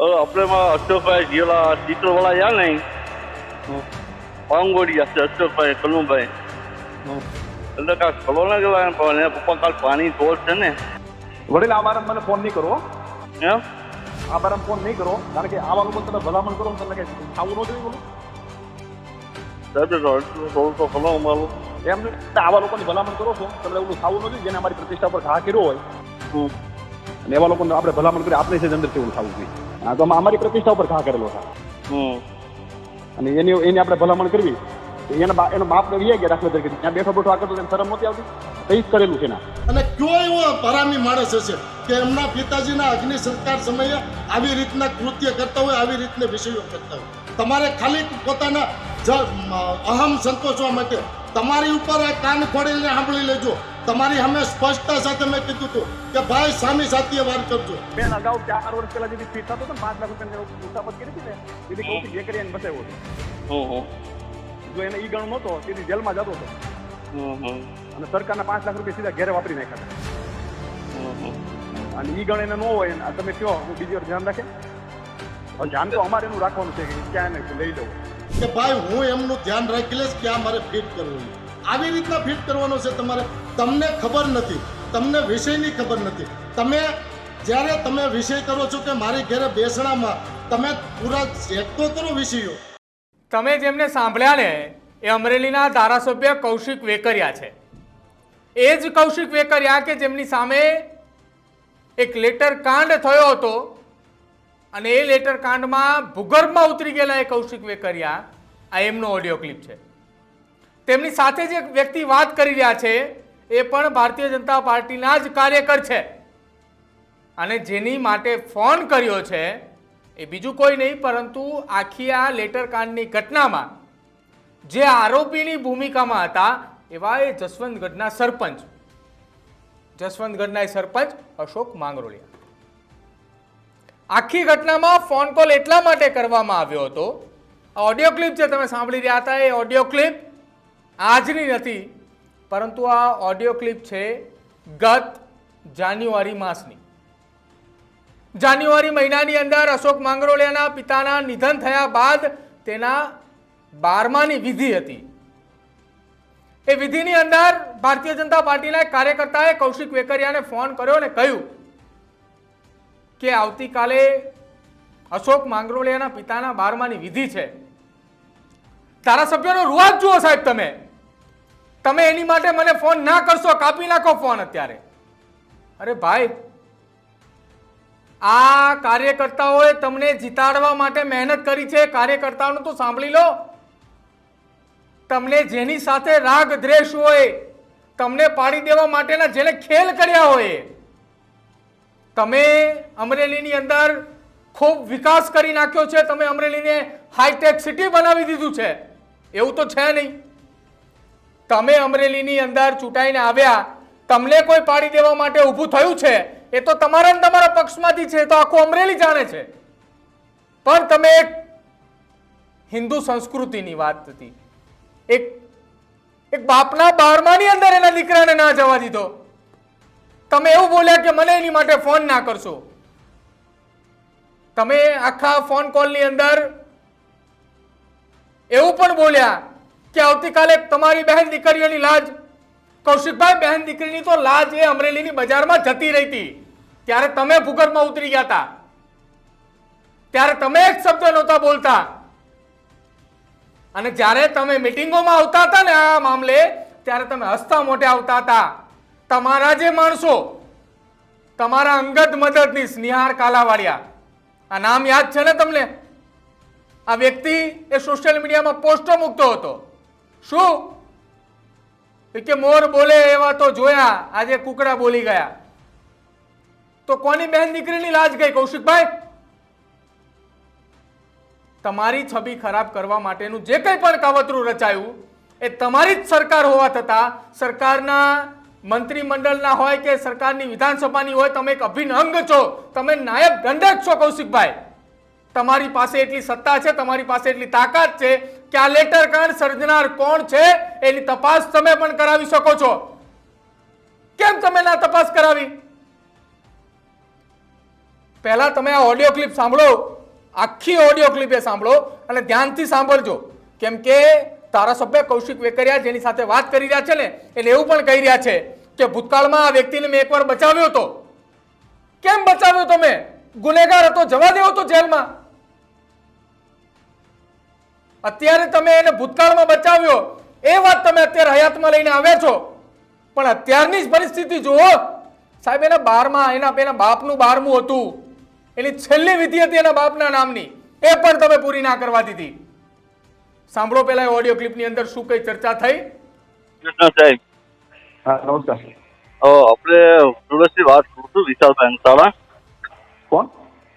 હવે આપણે માં અશોકભાઈ જેલા ચિત્રવાળા યા નહીં. પાંગોડિયા છે અશોકભાઈ કનુભાઈ. એટલે કાંઈ ખલો ના કહેવાય પણ એના પપ્પા કાલ પાણી ઢોર છે ને. વડીલ આ વારમ મને ફોન નહીં કરો એમ આ વારમ ફોન નહીં કરો કારણ કે આવા લોકો તમે ભલામણ કરો તમને કઈ ખાવું ન જોઈએ બોલો. સાહેબ થોડું તો ખલો અમારું એમ. આવા લોકોની ભલામણ કરો છો તમને એવું ખાવું નથી જેને અમારી પ્રતિષ્ઠા પર ઘા કર્યો હોય. અને એવા લોકોને આપણે ભલામણ કરી આપણે છે અંદર કેવું ખાવું જોઈએ. હા તો અમારી પ્રતિષ્ઠા ઉપર ઘા કરેલો હતા હમ. અને એની એની આપણે ભલામણ કરવી. તો એના બા- એનો બાપ રહી ગયા દાખલો તરીકે. ત્યાં બેઠો બેઠો આગળ કરતો તેને શરમ નહોતી આવતી. તો એ જ કરેલું છે ના અને કયો એવો હરામી માણસ હશે કે એમના પિતાજીના અગ્નિ સંસ્કાર સમયે આવી રીતના કૃત્ય કરતા હોય આવી રીતના વિષયો કરતા હોય? તમારે ખાલી પોતાના અહમ સંતોષવા માટે તમારી ઉપર આ કાન ખોડીને સાંભળી લેજો. તમારી અમે સ્પષ્ટતા સાથે મેં કીધું હતું કે ભાઈ સામી સાથીએ વાત કરજો. બેન અગાઉ ચાર વર્ષ પહેલા જેથી ફીટ થતો હતો પાંચ લાખ રૂપિયાની મુસાફત કરી હતી ને એથી કૌશિક વેકરિયાને બચાવ્યો હતો. હમ હમ જો એને ઈ ગણો નહોતો તેથી જેલમાં જતો હતો. અને સરકારના પાંચ લાખ રૂપિયા સીધા ઘેરે વાપરી નાખ્યા હતા. અને ઈ ગણ એને ન હોય તમે કહો હું બીજી વાર ધ્યાન રાખે. ધ્યાન તો અમારે એનું રાખવાનું છે કે ક્યાં એને લઈ લઉં કે ભાઈ હું એમનું ધ્યાન રાખી લઈશ કે આ મારે ફિટ કરવું છે. આવી રીતના ફિટ કરવાનો છે તમારે. તમને ખબર નથી. તમને વિષયની ખબર નથી. તમે જ્યારે તમે વિષય કરો છો કે મારી ઘરે બેસણામાં, તમે પૂરા ચેકતો કરો વિષયો. તમે જેમને સાંભળ્યા ને, એ અમરેલીના ધારાસભ્ય કૌશિક વેકરિયા છે. એ જ કૌશિક વેકરિયા કે જેમની સામે એક લેટર કાંડ થયો હતો અને એ લેટર કાંડમાં ભૂગર્ભમાં ઉતરી ગયેલા એ કૌશિક વેકરિયા. આ એમનો ઓડિયો ક્લિપ છે. તેમની સાથે જે વ્યક્તિ વાત કરી રહ્યા છે, એ પણ ભારતીય જનતા પાર્ટીના જ કાર્યકર છે. અને જેની માટે ફોન કર્યો છે, એ બીજું કોઈ નહીં, પરંતુ આખી આ લેટર કાંડની ઘટનામાં જે આરોપીની ભૂમિકામાં હતા, એવા એ જસવંતગઢના સરપંચ. જસવંતગઢના સરપંચ અશોક માંગરોળિયા. આખી ઘટનામાં ફોન કોલ એટલા માટે કરવામાં આવ્યો હતો ઓડિયો ક્લિપ જે તમે સાંભળી રહ્યા હતા, એ ઓડિયો ક્લિપ આજની નથી, પરંતુ આ ઓડિયો ક્લિપ છે ગત જાન્યુઆરી માસની. જાન્યુઆરી મહિનાની અંદર અશોક માંગરોળિયાના પિતાના નિધન થયા બાદ તેના બારમાની વિધિ હતી. એ વિધિની અંદર ભારતીય જનતા પાર્ટીના એક કાર્યકર્તાએ કૌશિક વેકરિયાને ફોન કર્યો અને કહ્યું કે આવતીકાલે અશોક માંગરોળિયાના પિતાના બારમાની વિધિ છે. ધારાસભ્યોનો રૂવાજ જુઓ સાહેબ તમે. તમે એની માટે મને ફોન ના કરશો, કાપી નાખો ફોન અત્યારે. અરે ભાઈ, આ કાર્યકર્તાઓએ તમને જીતાડવા માટે મહેનત કરી છે, કાર્યકર્તાઓનું તો સાંભળી લો. તમને જેની સાથે રાગ દ્વેષ હોય, તમને પાડી દેવા માટેના જેને ખેલ કર્યા હોય, તમે અમરેલીની અંદર ખૂબ વિકાસ કરી નાખ્યો છે, તમે અમરેલીને હાઈટેક સિટી બનાવી દીધું છે. એવું તો છે નહીં. તમે અમરેલીની અંદર ચૂંટાઈને આવ્યા, તમને કોઈ પાડી દેવા માટે ઊભું થયું છે? એ તો તમારા ને તમારા પક્ષમાંથી છે તો આખું અમરેલી જાણે છે. પણ તમે એક હિન્દુ સંસ્કૃતિની વાત હતી. એક એક બાપના બારમાની અંદર એના દીકરાને ના જવા દીધો. તમે એવું બોલ્યા કે મને એની માટે ફોન ના કરશો. તમે આખા ફોન કોલની અંદર એવું પણ બોલ્યા કે આવતીકાલે તમારી બહેન દીકરીઓની લાજ. કૌશિકભાઈ, બહેન દીકરીની તો લાજ એ અમરેલીની બજારમાં જતી રહી હતી ત્યારે તમે ભૂગર્ભમાં ઉતરી ગયા હતા ત્યારે તમે એક શબ્દ નહોતા બોલતા. અને જ્યારે તમે મિટિંગોમાં આવતા હતા ને આ મામલે, ત્યારે તમે હસતા મોઢે આવતા હતા. તમારા જે માણસો, તમારા અંગત મદદનીશ નિહાર કાલાવાડિયા આ નામ યાદ છે ને તમને? આ વ્યક્તિ એ સોશિયલ મીડિયામાં પોસ્ટો મૂકતો હતો. શું? કે મોર બોલે એવા તો જોયા, આજે કુકડા બોલી ગયા. તો કોની બહેન દીકરીની લાજ ગઈ, કૌશિકભાઈ? તમારી છબી ખરાબ કરવા માટેનું જે કંઈ પણ કાવતરું રચાયું, એ તમારી જ સરકાર હોવા છતાં સરકારના મંત્રીમંડળના હોય કે સરકારની વિધાનસભાની હોય, તમે એક અભિન્ન અંગ છો. તમે નાયબ દંડક છો, કૌશિકભાઈ. તમારી પાસે એટલી સત્તા છે, તમારી પાસે એટલી તાકાત છે કે આ લેટર કાંડ સર્જનાર કોણ છે, એની તપાસ તમે પણ કરાવી શકો છો. કેમ તમે ના તપાસ કરાવી? પહેલા તમે આ ઓડિયો ક્લિપ સાંભળો, આખી ઓડિયો ક્લિપ એ સાંભળો અને ધ્યાનથી સાંભળજો. કેમ કે ધારાસભ્ય કૌશિક વેકરિયા જેની સાથે વાત કરી રહ્યા છે ને, એટલે એવું પણ કહી રહ્યા છે કે ભૂતકાળમાં આ વ્યક્તિને મેં એકવાર બચાવ્યો હતો કેમ બચાવ્યો તમે ગુનેગાર હતો, જવા દેવો તો જેલમાં. અત્યારે તમે એને ભૂતકાળમાં બચાવ્યો એ વાત તમે અત્યારે હયાતમાં લઈને આવ્યા છો. પણ અત્યારની જ પરિસ્થિતિ જુઓ. સાહેબ એના બારમાં એના એના બાપનું બારમું હતું. એની છેલ્લી વિધિ હતી એના બાપના નામની. એ પણ તમે પૂરી ના કરવા દીધી. સાંભળો પેલા એ ઓડિયો ક્લિપની અંદર શું કઈ ચર્ચા થઈ? કૃષ્ણ સાહેબ હા નમસ્કાર. આપણે સુરતથી વાત કરું છું વિશાલભાઈ અંતાળા કોણ?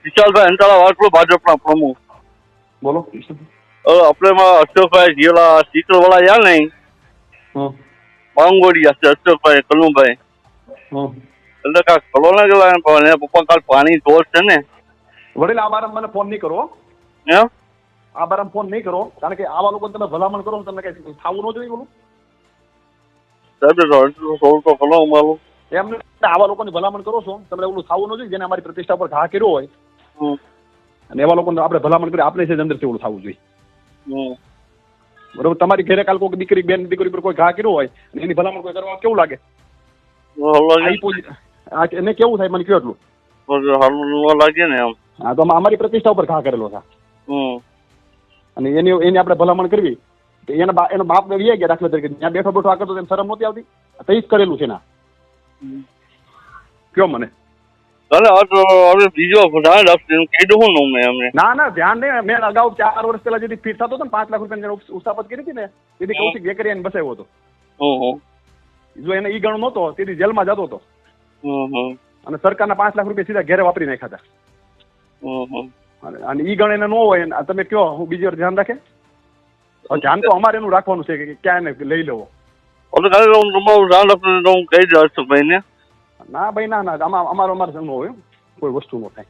વિશાલભાઈ અંતાળા વાત કરું ભાજપના પ્રમુખ. બોલો આપણે અશોકભાઈ જેલા વાળા યા નહીં. હમ. માંગોડિયા છે અશોકભાઈ કલુભાઈ એટલે કાંઈક ખલો ના ગયેલા પણ પપ્પા કાલ પાણી ઢોર છે ને. વડીલ આ બારામાં મને ફોન નહીં કરો હે. આ બારામાં ફોન નહીં કરો કારણ કે આવા લોકો તમે ભલામણ કરો તમને કઈ થવું ન જોઈએ બોલું. સાહેબ થોડું તો ખલો અમારું. એમ નહીં, આવા લોકોની ભલામણ કરો છો તમને એવું થવું ન જોઈએ જેને અમારી પ્રતિષ્ઠા પર ઘા કર્યો હોય. અને એવા લોકોને આપણે ભલામણ કરી આપણે છે અંદર ઓલું થવું જોઈએ. બરોબર તમારી ઘરે કાલ કોઈ દીકરી બેન દીકરી પર કોઈ ઘા કર્યો હોય અને એની ભલામણ કોઈ કરવા કેવું લાગે? એને કેવું થાય? મને કયો એટલું. હાલું લાગે ને આમ હા તો અમારી પ્રતિષ્ઠા ઉપર ઘા કરેલો છે. અને એની એની આપણે ભલામણ કરવી. તો એના બા એનો બાપ વી ગયા દાખલા તરીકે. ત્યાં બેઠો બેઠો આ કરતો શરમ નહોતી આવતી? તઈ જ કરેલું છે ના કયો મને? ચાલે આ તો હવે બીજો ધ્યાન રાખશે કીધું હું નું મેં અમને ના ના ધ્યાન નહીં મેં અગાઉ ચાર વર્ષ પહેલા જેથી ફીટ થતો હતો ને પાંચ લાખ રૂપિયા ઉસ્થાપત કરી હતી ને તેથી કૌશિક વેકરિયાને બસાવ્યો હતો. જો એને ઈ ગણો નહોતો તેથી જેલમાં જતો હતો. અને સરકારના પાંચ લાખ રૂપિયા સીધા ઘેરે વાપરી નાખ્યા હતા. અને ઈ ગણ એને ન હોય તમે કયો હું બીજી વાર ધ્યાન રાખે? ધ્યાન તો અમારે એનું રાખવાનું છે કે ક્યાં એને લઈ લેવો. હું ધ્યાન રાખું કહી દઉં અશોકભાઈ ને ના ભાઈ ના ના આમાં અમારો અમારે ન હોય કોઈ વસ્તુ ન થાય.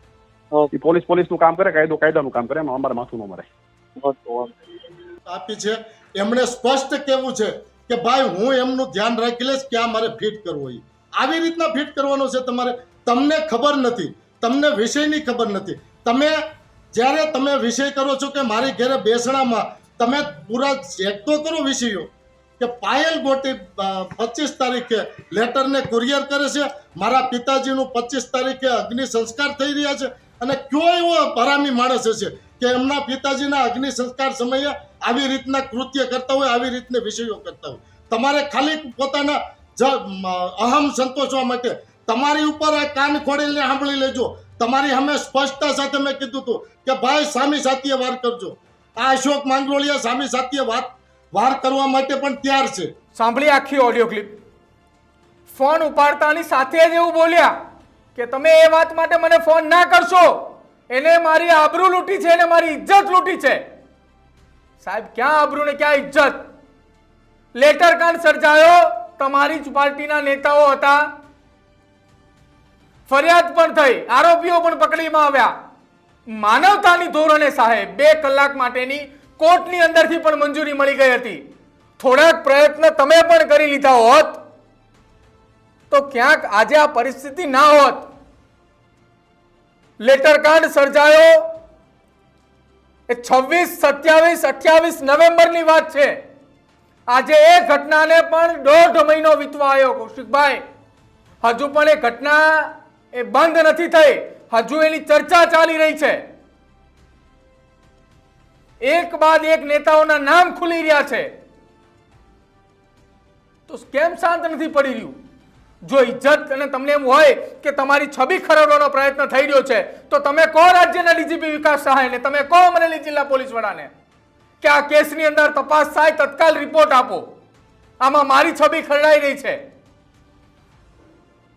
એ પોલીસ પોલીસ પોલીસનું કામ કરે કાયદો કાયદાનું કામ કરે એમાં અમારે માથું ન મરે આપી છે. એમણે સ્પષ્ટ કહેવું છે કે ભાઈ હું એમનું ધ્યાન રાખી લઈશ ક્યાં મારે ફિટ કરવો એ આવી રીતના ફિટ કરવાનો છે તમારે. તમને ખબર નથી. તમને વિષયની ખબર નથી. તમે જ્યારે તમે વિષય કરો છો કે મારી ઘરે બેસણામાં તમે પૂરા ચેક તો કરો વિષયો કે પાયલ ગોટી પચીસ તારીખે લેટરને કુરિયર કરે છે. મારા પિતાજીનું પચીસ તારીખે અગ્નિ સંસ્કાર થઈ રહ્યા છે અને કયો એવો હરામી માણસ હશે કે એમના પિતાજીના અગ્નિ સંસ્કાર સમયે આવી રીતના કૃત્ય કરતા હોય, આવી રીતના વિષયો કરતા હોય. તમારે ખાલી પોતાના જ અહમ સંતોષવા માટે તમારી ઉપર આ કાન ખોડીને સાંભળી લેજો. તમારી અમે સ્પષ્ટતા સાથે મેં કીધું હતું કે, ભાઈ સામી સાથીએ વાર કરજો. આ અશોક માંગરોળિયા સામી સાથીએ વાત વાર કરવા માટે પણ તૈયાર છે. સાંભળી આખી ઓડિયો ક્લિપ ફોન ઉપાડતાની સાથે જ એવું બોલ્યા કે તમે એ વાત માટે મને ફોન ના કરશો. એને મારી આબરૂ લૂંટી છે, એને મારી ઇજ્જત લૂંટી છે. સાહેબ, ક્યાં આબરૂ ને ક્યાં ઇજ્જત? લેટર કાંડ સર્જાયો, તમારી જ પાર્ટીના નેતાઓ હતા. ફરિયાદ પણ થઈ, આરોપીઓ પણ પકડીમાં આવ્યા. માનવતાની ધોરણે સાહેબ, બે કલાક માટેની કોર્ટની અંદરથી પણ મંજૂરી મળી ગઈ હતી. થોડાક પ્રયત્ન તમે પણ કરી લીધા હોત. તો ક્યાંક આજે આ પરિસ્થિતિ ના હોત. લેટર કાર્ડ સર્જાયો. એ છવ્વીસ, સત્યાવીસ, અઠ્યાવીસ નવેમ્બરની વાત છે. આજે એ ઘટનાને પણ દોઢ મહિનો વીતવા આવ્યો કૌશિકભાઈ. હજુ પણ એ ઘટના એ બંધ નથી થઈ. હજુ એની ચર્ચા ચાલી રહી છે. એક બાદ એક નેતાઓના નામ ખુલી રહ્યા છે. તો કેમ શાંત નથી પડી રહ્યું? જો ઇજ્જત અને તમને એમ હોય કે તમારી છબી ખરડવાનો પ્રયત્ન થઈ રહ્યો છે, તો તમે કહો રાજ્યના ડીજીપી વિકાસ સહાયને તમે કહો અમરેલી જિલ્લા પોલીસ વડાને? કે આ કેસની અંદર તપાસ થાય, તત્કાલ રિપોર્ટ આપો. આમાં મારી છબી ખરડાઈ રહી છે.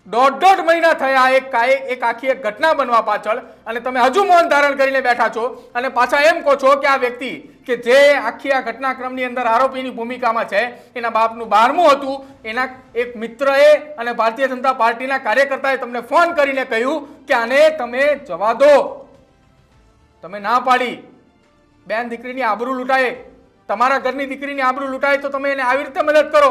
દોઢ દોઢ મહિના થયા એક કાંઈ એક આખી એક ઘટના બનવા પાછળ અને તમે હજુ મૌન ધારણ કરીને બેઠા છો અને પાછા એમ કહો છો કે આ વ્યક્તિ કે જે આખી આ ઘટનાક્રમની અંદર આરોપીની ભૂમિકામાં છે, એના બાપનું બારમું હતું, એના એક મિત્રએ અને ભારતીય જનતા પાર્ટીના કાર્યકર્તાએ તમને ફોન કરીને કહ્યું કે આને તમે જવા દો. તમે ના પાડી. બેન દીકરીની આબરૂ લૂંટાય. તમારા ઘરની દીકરીની આબરૂ લૂંટાય તો તમે એને આવી રીતે મદદ કરો.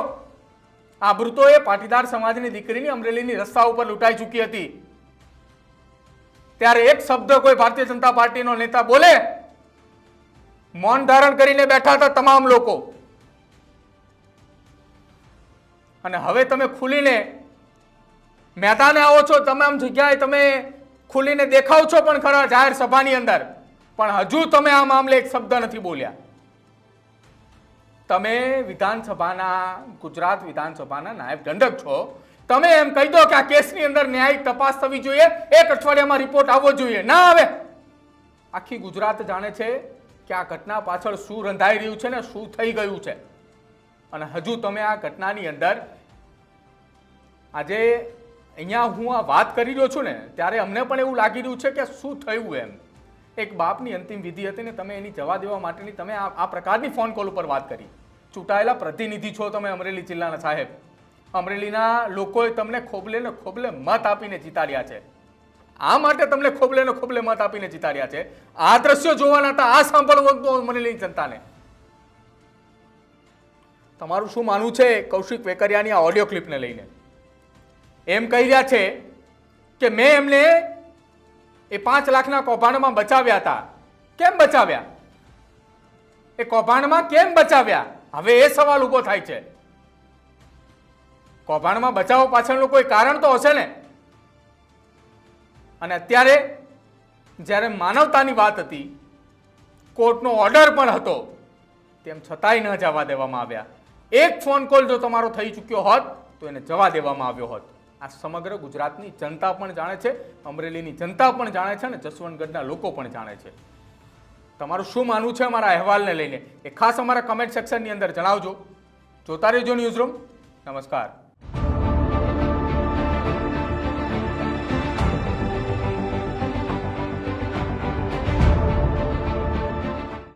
તો પાટીદાર સમાજની દીકરીની અમરેલીની રસ્તા ઉપર લૂંટાઈ ચૂકી હતી. ત્યારે એક શબ્દ કોઈ ભારતીય જનતા પાર્ટીનો નેતા બોલે, મૌન ધારણ કરીને બેઠા હતા તમામ લોકો. અને હવે તમે ખુલીને મેદાને આવો છો તમામ જગ્યાએ તમે ખુલીને દેખાવ છો પણ ખરા જાહેર સભાની અંદર. પણ હજુ તમે આ મામલે એક શબ્દ નથી બોલ્યા. તમે વિધાનસભાના, ગુજરાત વિધાનસભાના નાયબ દંડક છો. તમે એમ કહી દો કે આ કેસની અંદર ન્યાયિક તપાસ થવી જોઈએ. એક અઠવાડિયામાં રિપોર્ટ આવવો જોઈએ. ના આવે. આખી ગુજરાત જાણે છે કે આ ઘટના પાછળ શું રંધાઈ રહ્યું છે ને શું થઈ ગયું છે. અને હજુ તમે આ ઘટનાની અંદર આજે અહીંયા હું આ વાત કરી રહ્યો છું ને, ત્યારે અમને પણ એવું લાગી રહ્યું છે કે શું થયું એમ. એક બાપની અંતિમ વિધિ હતી ને તમે એની જવા દેવા માટેની તમે આ પ્રકારની ફોન કોલ ઉપર વાત કરી. ચૂંટાયેલા પ્રતિનિધિ છો તમે અમરેલી જિલ્લાના સાહેબ. અમરેલીના લોકોએ તમને ખોબલે ને ખોબલે મત આપીને જીતાડ્યા છે. આ માટે તમને ખોબલે ને ખોબલે મત આપીને જીતાડ્યા છે. આ દ્રશ્યો જોવાના હતા, આ સાંભળવું હતું અમરેલીની જનતાને. તમારું શું માનવું છે કૌશિક વેકરિયાની આ ઓડિયો ક્લિપને લઈને? એમ કહી રહ્યા છે કે મેં એમને એ પાંચ લાખના કૌભાંડમાં બચાવ્યા હતા. કેમ બચાવ્યા? એ કૌભાંડમાં કેમ બચાવ્યા? હવે એ સવાલ ઊભો થાય છે. કૌભાંડમાં બચાવવા પાછળનું કોઈ કારણ તો હશે ને? અને અત્યારે જ્યારે માનવતાની વાત હતી, કોર્ટનો ઓર્ડર પણ હતો, તેમ છતાંય ન જવા દેવામાં આવ્યા. એક ફોન કોલ જો તમારો થઈ ચૂક્યો હોત, તો એને જવા દેવામાં આવ્યો હોત. આ સમગ્ર ગુજરાતની જનતા પણ જાણે છે, અમરેલીની જનતા પણ જાણે છે અને જસવંતગઢના લોકો પણ જાણે છે. તમારું શું માનવું છે અમારા અહેવાલને લઈને? એ ખાસ અમારા કમેન્ટ સેક્શનની અંદર જણાવજો. જોતા રહેજો ન્યૂઝ રૂમ નમસ્કાર.